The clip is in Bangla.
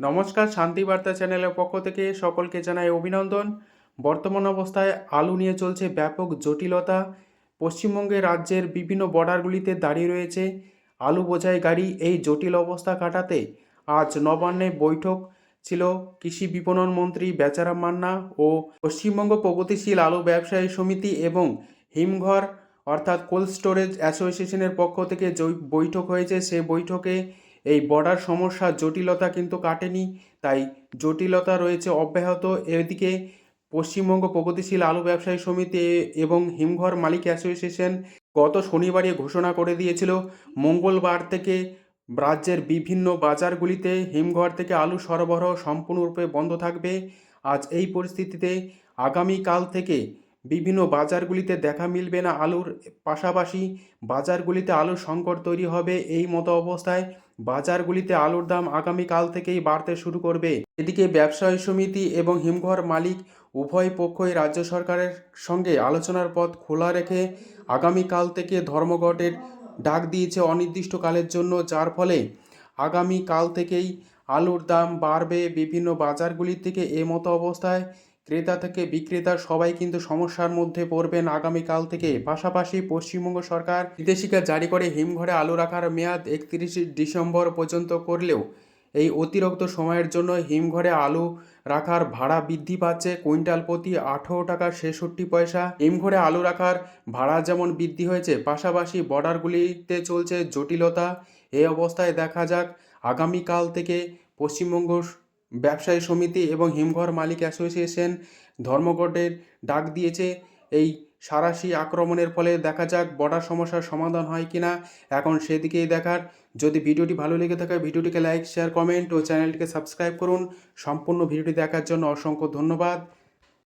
নমস্কার শান্তিবার্তা চ্যানেলের পক্ষ থেকে সকলকে জানাই অভিনন্দন। বর্তমান অবস্থায় আলু নিয়ে চলছে ব্যাপক জটিলতা। পশ্চিমবঙ্গে রাজ্যের বিভিন্ন বর্ডারগুলিতে দাঁড়িয়ে রয়েছে আলু বোঝাই গাড়ি। এই জটিল অবস্থা কাটাতে আজ নবান্নে বৈঠক ছিল। কৃষি বিপণন মন্ত্রী বেচারাম মান্না ও পশ্চিমবঙ্গ প্রগতিশীল আলু ব্যবসায়ী সমিতি এবং হিমঘর, অর্থাৎ কোল্ড স্টোরেজ অ্যাসোসিয়েশনের পক্ষ থেকে যে বৈঠক হয়েছে। সে বৈঠকে এই বর্ডার সমস্যার জটিলতা কিন্তু কাটেনি, তাই জটিলতা রয়েছে অব্যাহত। এদিকে পশ্চিমবঙ্গ প্রগতিশীল আলু ব্যবসায়ী সমিতি এবং হিমঘর মালিক অ্যাসোসিয়েশন গত শনিবারই ঘোষণা করে দিয়েছিল, মঙ্গলবার থেকে রাজ্যের বিভিন্ন বাজারগুলিতে হিমঘর থেকে আলু সরবরাহ সম্পূর্ণরূপে বন্ধ থাকবে। আজ এই পরিস্থিতিতে আগামীকাল থেকে বিভিন্ন বাজারগুলিতে দেখা মিলবে না আলুর পাশাপাশি বাজারগুলিতে আলুর সংকট তৈরি হবে এই মতো অবস্থায় বাজারগুলিতে আলুর দাম আগামীকাল থেকেই বাড়তে শুরু করবে। এদিকে ব্যবসায়ী সমিতি এবং হিমঘর মালিক উভয় পক্ষই রাজ্য সরকারের সঙ্গে আলোচনার পথ খোলা রেখে আগামীকাল থেকে ধর্মঘটের ডাক দিয়েছে অনির্দিষ্টকালের জন্য, যার ফলে আগামীকাল থেকেই আলুর দাম বাড়বে। বিভিন্ন বাজারগুলি থেকে এ মতো অবস্থায় ক্রেতা থেকে বিক্রেতা সবাই কিন্তু সমস্যার মধ্যে পড়বেন আগামীকাল থেকে। পাশাপাশি পশ্চিমবঙ্গ সরকার নির্দেশিকা জারি করে হিমঘরে আলু রাখার মেয়াদ একত্রিশে ডিসেম্বর পর্যন্ত করলেও এই অতিরিক্ত সময়ের জন্য হিমঘরে আলু রাখার ভাড়া বৃদ্ধি পাচ্ছে। কুইন্টাল প্রতি আঠেরো টাকা ছেষট্টি পয়সা। হিমঘরে আলু রাখার ভাড়া যেমন বৃদ্ধি হয়েছে, পাশাপাশি বর্ডারগুলিতে চলছে জটিলতা। এই অবস্থায় দেখা যাক আগামীকাল থেকে পশ্চিমবঙ্গ ব্যবসায়ী সমিতি এবং হিমঘর মালিক অ্যাসোসিয়েশন ধর্মঘটের ডাক দিয়েছে। এই সারাশি আক্রমণের ফলে দেখা যাক বর্ডার সমস্যার সমাধান হয় কিনা। এখন সেদিকেই দেখার। যদি ভিডিওটি ভালো লেগে থাকে, ভিডিওটিকে লাইক শেয়ার কমেন্ট ও চ্যানেলটিকে সাবস্ক্রাইব করুন। সম্পূর্ণ ভিডিওটি দেখার জন্য অসংখ্য ধন্যবাদ।